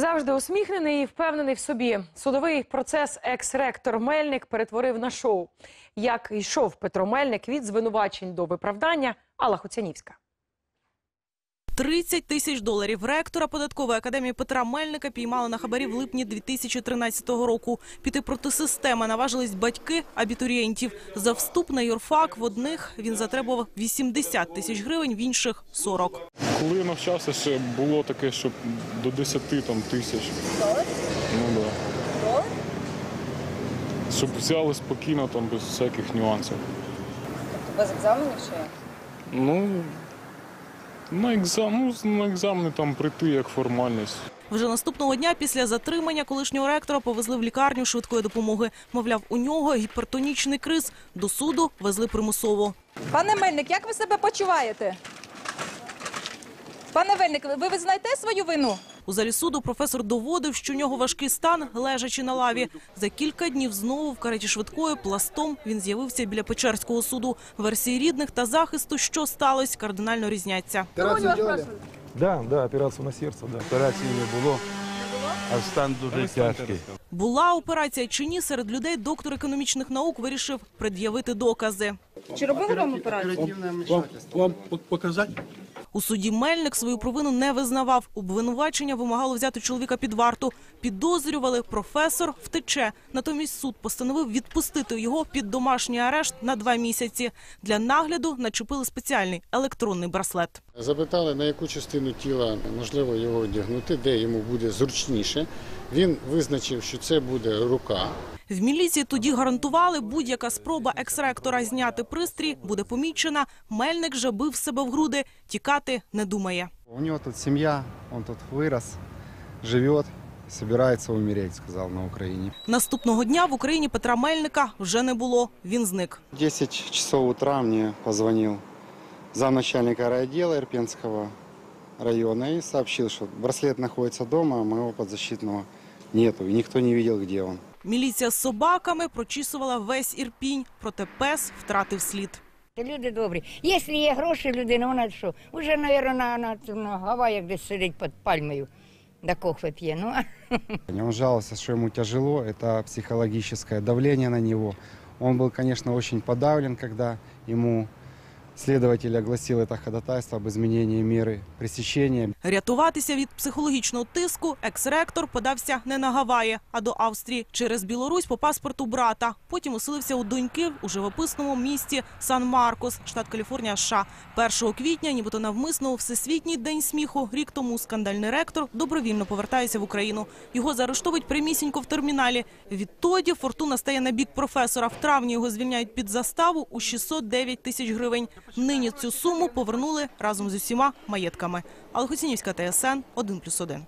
Завжди усміхнений і впевнений в собі. Судовий процес екс-ректор Мельник перетворив на шоу. Як йшов Петро Мельник від звинувачень до виправдання Алла Хуцянівська. 30 тисяч доларів ректора податкової академії Петра Мельника піймали на хабарі в липні 2013 року. Піти проти системи наважились батьки абітурієнтів. За вступ на юрфак в одних він затребував 80 тисяч гривень, в інших – 40. Коли я навчався, ще було таке, що до 10 там, тисяч. Ну да. Щоб взяли спокійно, там, без всяких нюансів. Без екзаменів чи? Ну, на, екзам... ну, на екзамени там прийти як формальність. Вже наступного дня після затримання колишнього ректора повезли в лікарню швидкої допомоги. Мовляв, у нього гіпертонічний криз. До суду везли примусово. Пане Мельник, як ви себе почуваєте? Пане Мельник, ви визнаєте свою вину? У залі суду професор доводив, що у нього важкий стан, лежачи на лаві. За кілька днів знову в кареті швидкої пластом він з'явився біля Печерського суду. Версії рідних та захисту, що сталося, кардинально різняться. Операцию делали? Да, да, операцію на серце, да. Операції не було, а стан дуже тяжкий. Була операція чи ні, серед людей доктор економічних наук вирішив пред'явити докази. Чи робили вам операцію? Вам, вам показати? У суді Мельник свою провину не визнавав. Обвинувачення вимагало взяти чоловіка під варту. Підозрювали, професор втече. Натомість суд постановив відпустити його під домашній арешт на два місяці. Для нагляду начепили спеціальний електронний браслет. Запитали, на яку частину тіла можливо його одягнути, де йому буде зручніше. Він визначив, що це буде рука. В міліції тоді гарантували, будь-яка спроба екс-ректора зняти пристрій буде помічена. Мельник же бив себе в груди. Тікати не думає. У него тут семья, он тут вырос, живет, собирается умереть, сказал на Украине. Наступного дня в Україні Петра Мельника вже не було. Він зник. В 10 часов утра мне позвонил замначальника райотдела Ирпенского района и сообщил, что браслет находится дома, а моего подзащитного нету, и никто не видел, где он. Міліція з собаками прочісувала весь Ірпінь, проте пес втратив слід. Люди добрі. Якщо є гроші, людина, вона що? Уже, мабуть, на, на, на Гаваях десь сидить під пальмою, да кофе п'є. Ну, Он жаловался, что ему тяжело, это психологическое давление на него. Он был, конечно, очень подавлен, когда ему следователь огласил это ходатайство об изменении меры пресечения. Рятуватися від психологічного тиску екс-ректор подався не на Гаваї, а до Австрії через Білорусь по паспорту брата. Потім оселився у доньки у живописному місті Сан-Маркос, штат Каліфорнія, США. 1 квітня, нібито навмисно у всесвітній день сміху, рік тому скандальний ректор добровільно повертається в Україну. Його заарештовують прямісінько в терміналі. Відтоді фортуна стає на бік професора. В травні його звільняють під заставу у 609 тисяч гривень. Нині цю суму повернули разом з усіма маєтками. Алхоцінівська ТСН 1+,1.